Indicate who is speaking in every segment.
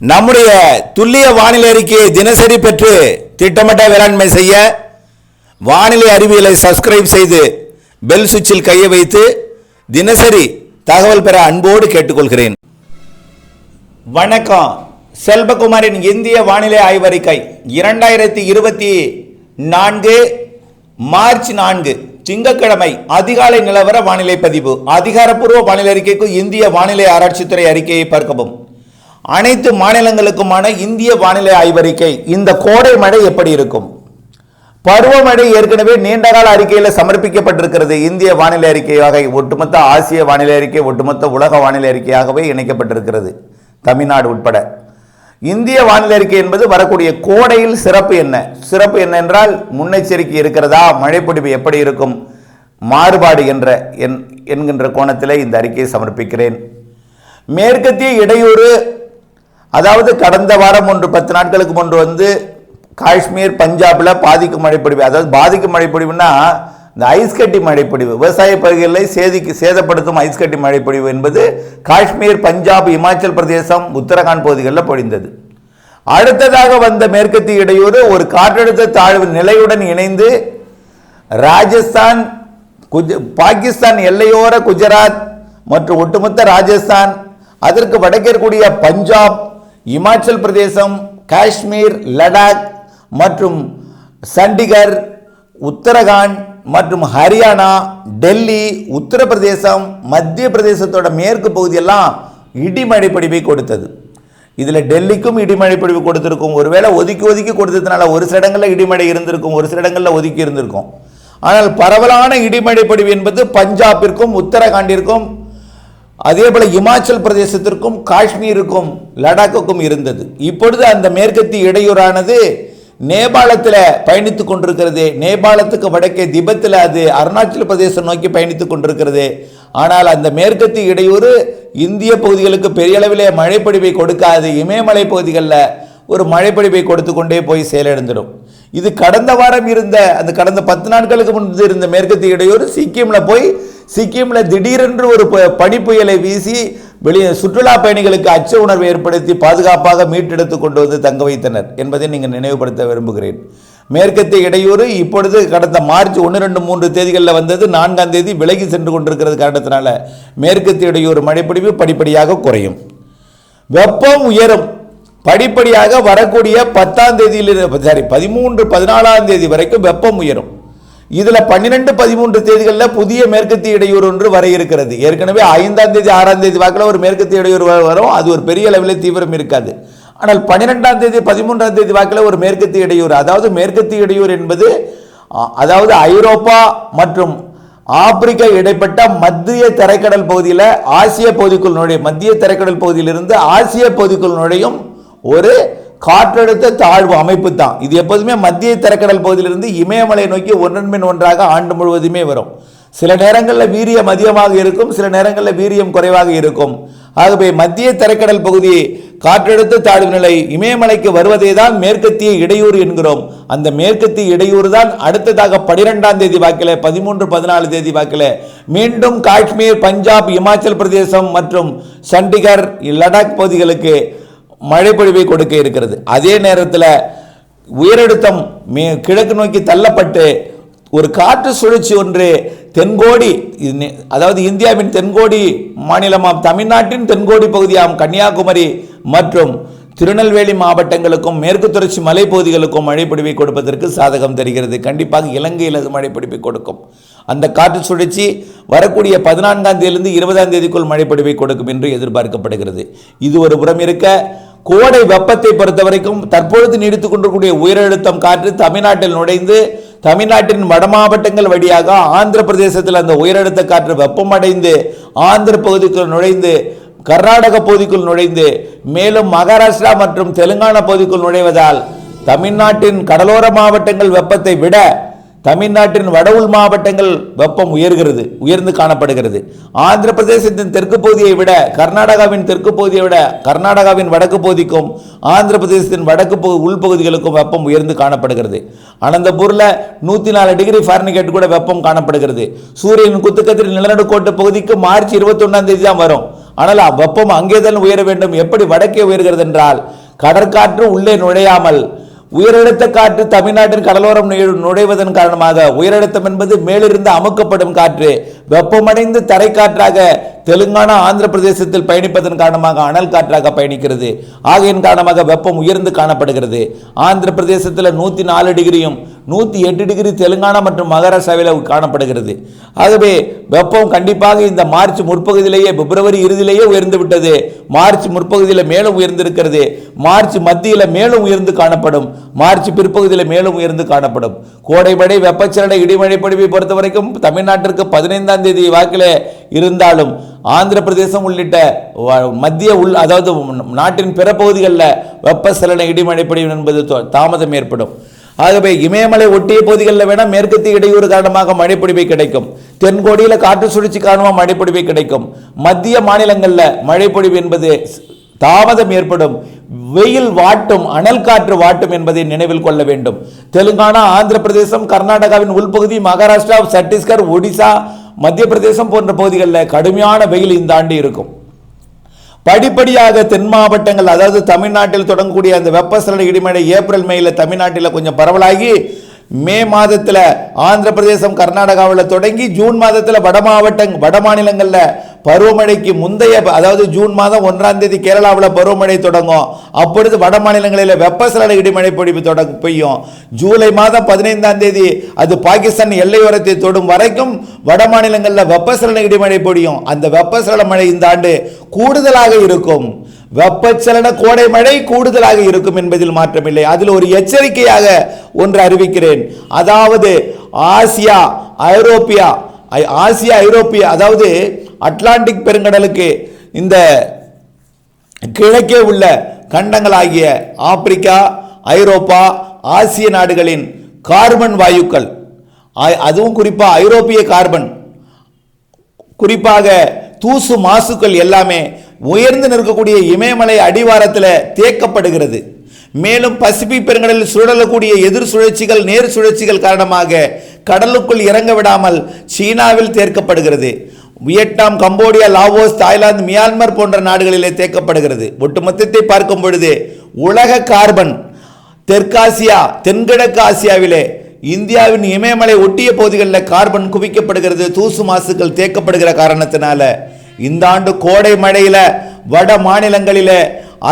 Speaker 1: நம்முடைய துல்லிய வானிலை அறிக்கையை தினசரி பெற்று திட்டமிட்ட வேளாண்மை செய்ய வானிலை அறிவியலை சப்ஸ்கிரைப் செய்து பெல் சுவிட்சில் கையை வைத்து தினசரி தகவல் பெற அன்போடு கேட்டுக்கொள்கிறேன். வணக்கம். செல்வகுமாரின் இந்திய வானிலை ஆய்வறிக்கை இரண்டாயிரத்தி இருபத்தி நான்கு மார்ச் நான்கு திங்கட்கிழமை அதிகாலை நிலவர வானிலை பதிவு. அதிகாரப்பூர்வ வானிலை அறிக்கைக்கு இந்திய வானிலை ஆராய்ச்சித்துறை அறிக்கையை பார்க்கவும். அனைத்து மாநிலங்களுக்குமான இந்திய வானிலை ஆய்வறிக்கை இந்த கோடை மழை எப்படி இருக்கும்? பருவமழை ஏற்கனவே நீண்டகால அறிக்கையில் சமர்ப்பிக்கப்பட்டிருக்கிறது. இந்திய வானிலை அறிக்கையாக ஒட்டுமொத்த ஆசிய வானிலை அறிக்கை ஒட்டுமொத்த உலக வானிலை அறிக்கையாகவே இணைக்கப்பட்டிருக்கிறது. தமிழ்நாடு உட்பட. இந்திய வானிலை அறிக்கை என்பது வரக்கூடிய கோடையில் சிறப்பு என்ன? சிறப்பு என்ன என்றால் முன்னெச்சரிக்கை இருக்கிறதா? மழைப்பொடிவு எப்படி இருக்கும்? மாறுபாடு என்ற என்- என்கின்ற கோணத்தில் இந்த அறிக்கையை சமர்ப்பிக்கிறேன். மேற்கத்திய இடையூறு அதாவது கடந்த வாரம் ஒன்று பத்து நாட்களுக்கு முன்பு வந்து காஷ்மீர் பஞ்சாபில் பாதிக்கும் மழைப்பொழிவு அதாவது பாதிக்கும் மழைப்பொழிவுனா இந்த ஐஸ் கட்டி மழைப்பொழிவு விவசாய பகுதிகளில் சேதிக்கு சேதப்படுத்தும் ஐஸ்கட்டி மழைப்பொழிவு என்பது காஷ்மீர் பஞ்சாப் இமாச்சல் பிரதேசம் உத்தரகாண்ட் பகுதிகளில் பொழிந்தது. அடுத்ததாக வந்த மேற்கத்திய இடையூறு ஒரு காற்றழுத்த தாழ்வு நிலையுடன் இணைந்து ராஜஸ்தான் குஜ பாகிஸ்தான் எல்லையோர குஜராத் மற்றும் ஒட்டுமொத்த ராஜஸ்தான் அதற்கு வடக்கே பஞ்சாப் இமாச்சல் பிரதேசம் காஷ்மீர் லடாக் மற்றும் சண்டிகர் உத்தரகாண்ட் மற்றும் ஹரியானா டெல்லி உத்தரப்பிரதேசம் மத்திய பிரதேசத்தோட மேற்கு பகுதியெல்லாம் இடிமழை பிடிப்பை கொடுத்தது. இதில் டெல்லிக்கும் இடிமழை பிடிப்பு கொடுத்துருக்கும். ஒருவேளை ஒதுக்கி ஒதுக்கி கொடுத்ததுனால ஒரு சில இடங்களில் இடிமழை இருந்திருக்கும் ஒரு சில இடங்களில் ஒதுக்கி இருந்திருக்கும். ஆனால் பரவலான இடிமழை பிடிவு என்பது பஞ்சாபிற்கும் உத்தரகாண்டிற்கும் அதே போல இமாச்சல் பிரதேசத்திற்கும் காஷ்மீருக்கும் லடாக்குக்கும் இருந்தது. இப்பொழுது அந்த மேற்கத்திய இடையூறானது நேபாளத்தில் பயணித்துக் கொண்டிருக்கிறது. நேபாளத்துக்கு வடக்கே திபத்தில் அது அருணாச்சல பிரதேசம் நோக்கி பயணித்துக் கொண்டிருக்கிறது. ஆனால் அந்த மேற்கத்திய இடையூறு இந்திய பகுதிகளுக்கு பெரிய அளவிலே மழைப்பொழிவை கொடுக்காது. இமயமலை பகுதிகளில் ஒரு மழைப்பொழிவை கொடுத்து கொண்டே போய் செயலிழந்துடும் இது கடந்த வாரம் இருந்த அந்த கடந்த பத்து நாட்களுக்கு முன்பு இருந்த மேற்கத்திய இடையூறு சிக்கிமில் போய் சிக்கிமில் திடீரென்று ஒரு ப- புயலை வீசி வெளியே சுற்றுலா பயணிகளுக்கு அச்ச உணர்வை ஏற்படுத்தி பாதுகாப்பாக மீட்டெடுத்து கொண்டு வந்து தங்க வைத்தனர் என்பதை நீங்கள் நினைவுபடுத்த விரும்புகிறேன். மேற்கத்திய இடையூறு இப்பொழுது கடந்த மார்ச் ஒன்று ரெண்டு மூன்று தேதிகளில் வந்தது. நான்காம் தேதி விலகி சென்று கொண்டிருக்கிறது காரணத்தினால மேற்கத்திய இடையூறு மழைப்பிடிவு படிப்படியாக குறையும். வெப்பம் உயரும். படிப்படியாக வரக்கூடிய பத்தாம் தேதியில் சாரி பதிமூன்று பதினாலாம் தேதி வரைக்கும் வெப்பம் உயரும். இதில் பன்னிரெண்டு பதிமூன்று தேதிகளில் புதிய மேற்கத்திய இடையூறு ஒன்று வர இருக்கிறது. ஏற்கனவே ஐந்தாம் தேதி ஆறாம் தேதி வாக்கில் ஒரு மேற்கத்திய இடையூறு வரும். அது ஒரு பெரிய அளவில் தீவிரம் இருக்காது. ஆனால் பன்னிரெண்டாம் தேதி பதிமூன்றாம் தேதி வாக்கில் ஒரு மேற்கத்திய இடையூறு அதாவது மேற்கத்திய இடையூறு என்பது அதாவது ஐரோப்பா மற்றும் ஆப்பிரிக்கா இடைப்பட்ட மத்திய தரைக்கடல் பகுதியில் ஆசிய பகுதிக்குள் நுழையும் மத்திய தரைக்கடல் பகுதியிலிருந்து ஆசிய பகுதிக்குள் நுழையும் ஒரு காற்றழுத்த தாழ்வு அமைப்பு தான். இது எப்போதுமே மத்திய தரைக்கடல் பகுதியிலிருந்து இமயமலை நோக்கி ஒன்றன் பின் ஒன்றாக ஆண்டு முழுவதுமே வரும். சில நேரங்களில் வீரியம் அதிகமாக இருக்கும் சில நேரங்களில் வீரியம் குறைவாக இருக்கும். ஆகவே மத்திய தரைக்கடல் பகுதி காற்றழுத்த தாழ்வு நிலை இமயமலைக்கு வருவதே தான் மேற்கத்திய இடையூறு என்கிறோம். அந்த மேற்கத்திய இடையூறு தான் அடுத்ததாக பனிரெண்டாம் தேதி வாக்கில் பதிமூன்று பதினாலு தேதி வாக்கில் மீண்டும் காஷ்மீர் பஞ்சாப் இமாச்சல் பிரதேசம் மற்றும் சண்டிகர் லடாக் பகுதிகளுக்கு மழைப்பொழிவை கொடுக்க இருக்கிறது. அதே நேரத்தில் உயரழுத்தம் மே கிழக்கு நோக்கி தள்ளப்பட்டு ஒரு காற்று சுழற்சி ஒன்று தென்கோடி அதாவது இந்தியாவின் தென்கோடி மாநிலமாம் தமிழ்நாட்டின் தென்கோடி பகுதியாம் கன்னியாகுமரி மற்றும் திருநெல்வேலி மாவட்டங்களுக்கும் மேற்கு தொடர்ச்சி மலைப்பகுதிகளுக்கும் மழைப்பொழிவை கொடுப்பதற்கு சாதகம் தருகிறது. கண்டிப்பாக இலங்கையில் அது மழைப்பிடிப்பை கொடுக்கும். அந்த காற்று சுழற்சி வரக்கூடிய பதினான்காம் தேதியிலிருந்து இருபதாம் தேதிக்குள் மழைப்பொழிவை கொடுக்கும் என்று எதிர்பார்க்கப்படுகிறது. இது ஒரு புறம் இருக்க கோடை வெப்பத்தை பொறுத்த வரைக்கும் தற்பொழுது நீடித்துக் கொண்டிருக்கூடிய உயரழுத்தம் காற்று தமிழ்நாட்டில் நுழைந்து தமிழ்நாட்டின் வட மாவட்டங்கள் வழியாக ஆந்திர பிரதேசத்தில் அந்த உயரழுத்த காற்று வெப்பமடைந்து ஆந்திர பகுதிக்குள் நுழைந்து கர்நாடக பகுதிக்குள் நுழைந்து மேலும் மகாராஷ்டிரா மற்றும் தெலுங்கானா பகுதிக்குள் நுழைவதால் தமிழ்நாட்டின் கடலோர மாவட்டங்கள் வெப்பத்தை விட தமிழ்நாட்டின் வட உள் மாவட்டங்கள் வெப்பம் உயர்கிறது உயர்ந்து காணப்படுகிறது. ஆந்திர பிரதேசத்தின் தெற்கு பகுதியை விட கர்நாடகாவின் தெற்கு பகுதியை விட கர்நாடகாவின் வடக்கு பகுதிக்கும் ஆந்திர பிரதேசத்தின் வடக்கு பகு- உள்பகுதிகளுக்கும் வெப்பம் உயர்ந்து காணப்படுகிறது. அனந்தபூரில் நூற்றி நாலு டிகிரி ஃபாரன்ஹீட் கூட வெப்பம் காணப்படுகிறது. சூரியன் குத்துக்கத்தில் நிலநடுக்கோட்டு பகுதிக்கு மார்ச் இருபத்தொன்னாம் தேதி தான் வரும். ஆனால் வெப்பம் அங்கேதான் உயர வேண்டும் எப்படி வடக்கே உயர்கிறது என்றால் கடற்காற்று உள்ளே நுழையாமல் உயரழுத்த காற்று தமிழ்நாட்டின் கடலோரம் நுழைவதன் காரணமாக உயரழுத்தம் என்பது மேலிருந்து அமுக்கப்படும் காற்று. வெப்பமடைந்து தரைக்காற்றாக தெலுங்கானா ஆந்திர பிரதேசத்தில் பயணிப்பதன் காரணமாக அனல் காற்றாக பயணிக்கிறது. ஆகையின் காரணமாக வெப்பம் உயர்ந்து காணப்படுகிறது. ஆந்திர பிரதேசத்தில் நூற்றி நாலு டிகிரியும் நூற்றி எட்டு டிகிரி தெலுங்கானா மற்றும் மகாராஷ்டிராவில் காணப்படுகிறது. ஆகவே வெப்பம் கண்டிப்பாக இந்த மார்ச் முற்பகுதியிலேயே பிப்ரவரி இறுதியிலேயே உயர்ந்து விட்டது. மார்ச் முற்பகுதியில் மேலும் உயர்ந்திருக்கிறது. மார்ச் மத்தியில் மேலும் உயர்ந்து காணப்படும். மார்ச் பிற்பகுதியில் மேலும் உயர்ந்து காணப்படும். கோடைமடை வெப்பச்சலடை இடிமழை பொழிவை பொறுத்த வரைக்கும் தமிழ்நாட்டிற்கு பதினைந்தாம் தேதி வாக்கில் இருந்தாலும் ஆந்திர பிரதேசம் உள்ளிட்ட மத்திய உள் அதாவது நாட்டின் பிற பகுதிகளில் வெப்பசலன இடிமழை பொழிவு என்பது தாமதம் ஏற்படும். ஆகவே இமயமலை ஒட்டிய பகுதிகளில் வேணால் மேற்கத்திய இடையூறு காரணமாக மழைப்பொழிவை கிடைக்கும். தென்கோடியில் காற்று சுழற்சி காரணமாக மழைப்பொழிவை கிடைக்கும். மத்திய மாநிலங்களில் மழைப்பொழிவு என்பது தாமதம் ஏற்படும். வெயில் வாட்டும் அனல் காற்று வாட்டும் என்பதை நினைவில் கொள்ள வேண்டும். தெலுங்கானா ஆந்திர பிரதேசம் கர்நாடகாவின் உள்பகுதி மகாராஷ்டிரா சத்தீஸ்கர் ஒடிசா மத்திய பிரதேசம் போன்ற பகுதிகளில் கடுமையான வெயில் இந்த ஆண்டு இருக்கும். படிப்படியாக தென் மாவட்டங்கள் அதாவது தமிழ்நாட்டில் தொடங்கக்கூடிய அந்த வெப்பசலன இடிமழை ஏப்ரல் மேல தமிழ்நாட்டில் கொஞ்சம் பரவலாகி மே மாதத்தில் ஆந்திர பிரதேசம் கர்நாடகாவில் தொடங்கி ஜூன் மாதத்தில் வட மாவட்டங் வட மாநிலங்களில் பருவமழைக்கு முந்தைய அதாவது ஜூன் மாதம் ஒன்றாம் தேதி கேரளாவில் பருவமழை தொடங்கும். அப்பொழுது வட மாநிலங்களில் வெப்பசலன இடிமழை பொழிவு தொடங்க பெய்யும். ஜூலை மாதம் பதினைந்தாம் தேதி அது பாகிஸ்தான் எல்லையோரத்தை தொடும் வரைக்கும் வட மாநிலங்களில் வெப்பசலன இடிமழை பொழியும். அந்த வெப்பசலன மழை இந்த ஆண்டு கூடுதலாக இருக்கும். வெப்பச்சலன கோடை மழை கூடுதலாக இருக்கும் என்பதில் மாற்றமில்லை. அதில் ஒரு எச்சரிக்கையாக ஒன்று அறிவிக்கிறேன். அதாவது ஆசியா ஐரோப்பியா ஐ- ஆசியா ஐரோப்பியா அதாவது அட்லாண்டிக் பெருங்கடலுக்கு இந்த கிழக்கே உள்ள கண்டங்களாகிய ஆப்பிரிக்கா ஐரோப்பா ஆசிய நாடுகளின் கார்பன் வாயுக்கள் அதுவும் குறிப்பாக ஐரோப்பிய கார்பன் குறிப்பாக தூசு மாசுக்கள் எல்லாமே உயர்ந்து நிற்கக்கூடிய இமயமலை அடிவாரத்தில் தேக்கப்படுகிறது. மேலும் பசிபிக் பெருங்கடலில் சுழலக்கூடிய எதிர் சுழற்சிகள் நேர் சுழற்சிகள் காரணமாக கடலுக்குள் இறங்க விடாமல் சீனாவில் தேர்க்கப்படுகிறது. Vietnam Cambodia Laos Thailand Myanmar போன்ற நாடுகளிலே தேக்கப்படுகிறது. ஒட்டுமொத்தத்தை பார்க்கும் பொழுது உலக கார்பன் தெற்காசியா தென்கிழக்கு ஆசியாவிலே இந்தியாவின் இமயமலை ஒட்டிய பகுதிகளில் கார்பன் குவிக்கப்படுகிறது. தூசு மாசுக்கள் தேக்கப்படுகிற காரணத்தினால இந்த ஆண்டு கோடை மழையில வட மாநிலங்களில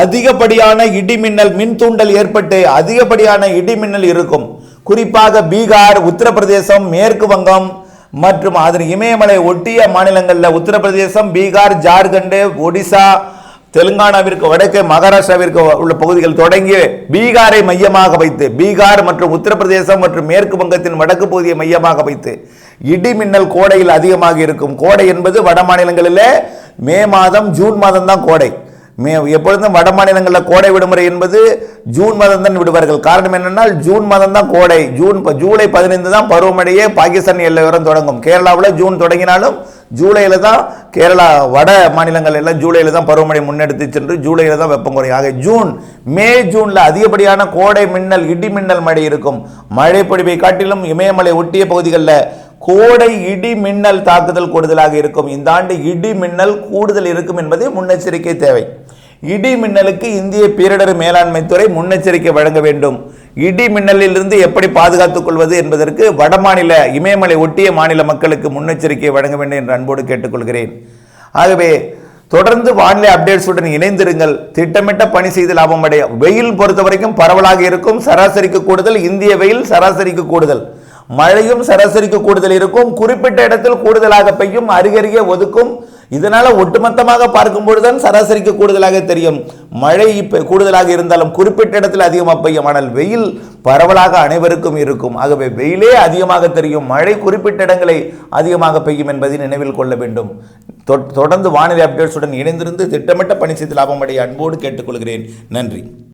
Speaker 1: அதிகப்படியான இடிமின்னல் மின் தூண்டல் ஏற்பட்டு அதிகப்படியான இடிமின்னல் இருக்கும். குறிப்பாக பீகார் உத்தரப்பிரதேசம் மேற்கு வங்கம் மற்றும் அதன் இமயமலை ஒட்டிய மாநிலங்களில் உத்தரப்பிரதேசம் பீகார் ஜார்க்கண்டு ஒடிசா தெலுங்கானாவிற்கு வடக்கு மகாராஷ்டிராவிற்கு உள்ள பகுதிகள் தொடங்கி பீகாரை மையமாக வைத்து பீகார் மற்றும் உத்தரப்பிரதேசம் மற்றும் மேற்கு வங்கத்தின் வடக்கு பகுதியை மையமாக வைத்து இடி மின்னல் கோடையில் அதிகமாக இருக்கும். கோடை என்பது வட மாநிலங்களில் மே மாதம் ஜூன் மாதம் தான் கோடை. மே எப்பொழுதும் வட மாநிலங்களில் கோடை விடுமுறை என்பது ஜூன் மாதம் தான் விடுவார்கள். காரணம் என்னென்னால் ஜூன் மாதம் தான் கோடை. ஜூன் ஜூலை பதினைந்து தான் பருவமழையே பாகிஸ்தான் எல்லையோரம் தொடங்கும். கேரளாவில் ஜூன் தொடங்கினாலும் ஜூலையில் தான் கேரளா வட மாநிலங்கள் எல்லாம் ஜூலையில் தான் பருவமழை முன்னெடுத்து சென்று ஜூலையில் தான் வெப்பம் குறையும். ஆக ஜூன் மே ஜூனில் அதிகப்படியான கோடை மின்னல் இடி மின்னல் மழை இருக்கும். மழை பொழிவை காட்டிலும் இமயமலை ஒட்டிய பகுதிகளில் கோடை இடி மின்னல் தாக்குதல் கூடுதலாக இருக்கும். இந்த ஆண்டு இடி மின்னல் கூடுதல் இருக்கும் என்பதே முன்னெச்சரிக்கை தேவை. இடி மின்னலுக்கு இந்திய பேரிடர் மேலாண்மை துறை முன்னெச்சரிக்கை வழங்க வேண்டும். இடி மின்னலிலிருந்து எப்படி பாதுகாத்துக் கொள்வது என்பதற்கு வடமாநில இமயமலை ஒட்டிய மாநில மக்களுக்கு முன்னெச்சரிக்கை வழங்க வேண்டும் என்று அன்போடு கேட்டுக்கொள்கிறேன். ஆகவே தொடர்ந்து வானிலை அப்டேட்ஸுடன் இணைந்திருங்கள். திட்டமிட்ட பணி செய்து லாபம் அடைய. வெயில் பொறுத்த வரைக்கும் பரவலாக இருக்கும். சராசரிக்கு கூடுதல். இந்திய வெயில் சராசரிக்கு கூடுதல். மழையும் சராசரிக்கு கூடுதல் இருக்கும். குறிப்பிட்ட இடத்தில் கூடுதலாக பெய்யும் அருகருகே ஒதுக்கும். இதனால ஒட்டுமொத்தமாக பார்க்கும்பொழுதுதான் சராசரிக்கு கூடுதலாக தெரியும். மழை இப்போ கூடுதலாக இருந்தாலும் குறிப்பிட்ட இடத்தில் அதிகமாக பெய்யும். ஆனால் வெயில் பரவலாக அனைவருக்கும் இருக்கும். ஆகவே வெயிலே அதிகமாக தெரியும். மழை குறிப்பிட்ட இடங்களை அதிகமாக பெய்யும் என்பதை நினைவில் கொள்ள வேண்டும். தொடர்ந்து வானிலை அப்டேட்ஸுடன் இணைந்திருந்து திட்டமிட்ட பணி செய்து லாபம் அன்போடு கேட்டுக்கொள்கிறேன். நன்றி.